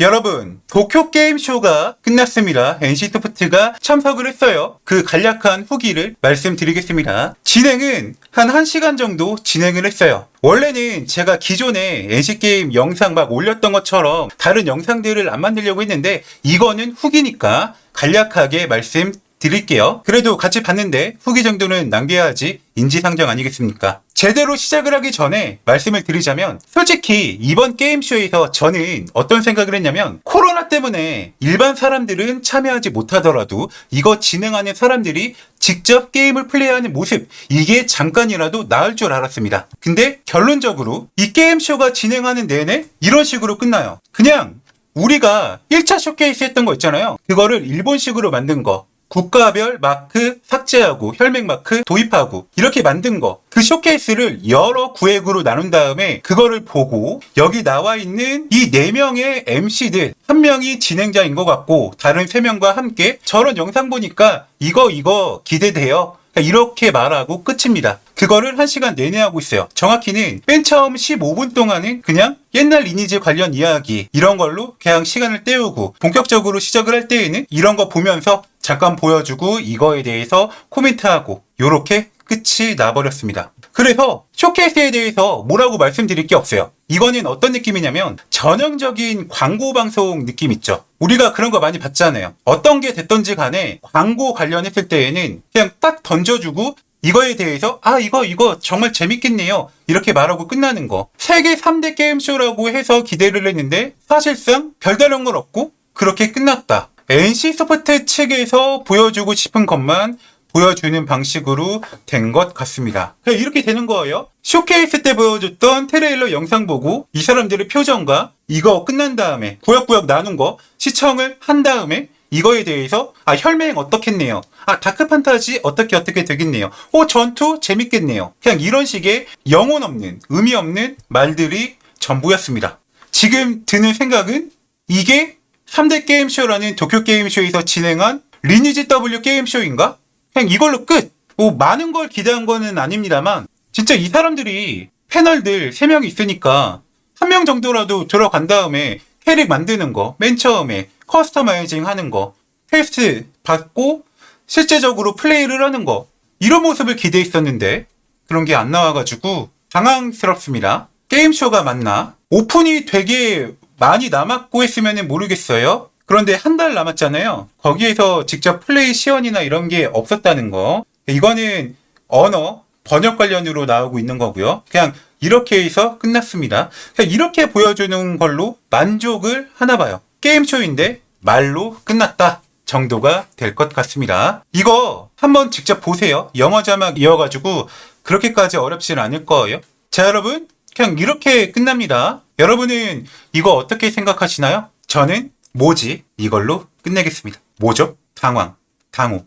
여러분, 도쿄 게임쇼가 끝났습니다. NC소프트가 참석을 했어요. 그 간략한 후기를 말씀드리겠습니다. 진행은 한 1시간 정도 진행을 했어요. 원래는 제가 기존에 NC게임 영상 막 올렸던 것처럼 다른 영상들을 안 만들려고 했는데 이거는 후기니까 간략하게 말씀 드릴게요. 그래도 같이 봤는데 후기 정도는 남겨야지 인지상정 아니겠습니까? 제대로 시작을 하기 전에 말씀을 드리자면 솔직히 이번 게임쇼에서 저는 어떤 생각을 했냐면 코로나 때문에 일반 사람들은 참여하지 못하더라도 이거 진행하는 사람들이 직접 게임을 플레이하는 모습 이게 잠깐이라도 나을 줄 알았습니다. 근데 결론적으로 이 게임쇼가 진행하는 내내 이런 식으로 끝나요. 그냥 우리가 1차 쇼케이스 했던 거 있잖아요. 그거를 일본식으로 만든 거. 국가별 마크 삭제하고 혈맹 마크 도입하고 이렇게 만든 거. 그 쇼케이스를 여러 구획으로 나눈 다음에 그거를 보고 여기 나와 있는 이네 명의 MC들 한 명이 진행자인 것 같고 다른 세 명과 함께 저런 영상 보니까 이거 이거 기대돼요. 그러니까 이렇게 말하고 끝입니다. 그거를 한 시간 내내 하고 있어요. 정확히는 맨 처음 15분 동안은 그냥 옛날 리니지 관련 이야기 이런 걸로 그냥 시간을 때우고 본격적으로 시작을 할 때에는 이런 거 보면서 잠깐 보여주고 이거에 대해서 코멘트하고 요렇게 끝이 나버렸습니다. 그래서 쇼케이스에 대해서 뭐라고 말씀드릴 게 없어요. 이거는 어떤 느낌이냐면 전형적인 광고 방송 느낌 있죠. 우리가 그런 거 많이 봤잖아요. 어떤 게 됐던지 간에 광고 관련했을 때에는 그냥 딱 던져주고 이거에 대해서 아 이거 이거 정말 재밌겠네요 이렇게 말하고 끝나는 거 세계 3대 게임쇼라고 해서 기대를 했는데 사실상 별다른 건 없고 그렇게 끝났다 NC 소프트 측에서 보여주고 싶은 것만 보여주는 방식으로 된 것 같습니다. 그냥 이렇게 되는 거예요. 쇼케이스 때 보여줬던 트레일러 영상 보고 이 사람들의 표정과 이거 끝난 다음에 구역구역 나눈 거 시청을 한 다음에 이거에 대해서 아 혈맹 어떻겠네요. 아 다크 판타지 어떻게 어떻게 되겠네요. 오 전투 재밌겠네요. 그냥 이런 식의 영혼 없는 의미 없는 말들이 전부였습니다. 지금 드는 생각은 이게 3대 게임쇼라는 도쿄 게임쇼에서 진행한 리니지 W 게임쇼인가? 그냥 이걸로 끝. 뭐 많은 걸 기대한 거는 아닙니다만 진짜 이 사람들이 패널들 3명 있으니까 한 명 정도라도 들어간 다음에 캐릭 만드는 거, 맨 처음에 커스터마이징 하는 거, 테스트 받고 실제적으로 플레이를 하는 거 이런 모습을 기대했었는데 그런 게 안 나와가지고 당황스럽습니다. 게임쇼가 맞나? 오픈이 되게 많이 남았고 했으면 모르겠어요. 그런데 한 달 남았잖아요. 거기에서 직접 플레이 시연이나 이런 게 없었다는 거. 이거는 언어, 번역 관련으로 나오고 있는 거고요. 그냥 이렇게 해서 끝났습니다. 그냥 이렇게 보여주는 걸로 만족을 하나 봐요. 게임쇼인데 말로 끝났다 정도가 될 것 같습니다. 이거 한번 직접 보세요. 영어 자막 이어가지고 그렇게까지 어렵진 않을 거예요. 자, 여러분. 그냥 이렇게 끝납니다. 여러분은 이거 어떻게 생각하시나요? 저는 뭐지? 이걸로 끝내겠습니다. 뭐죠? 당황, 당호.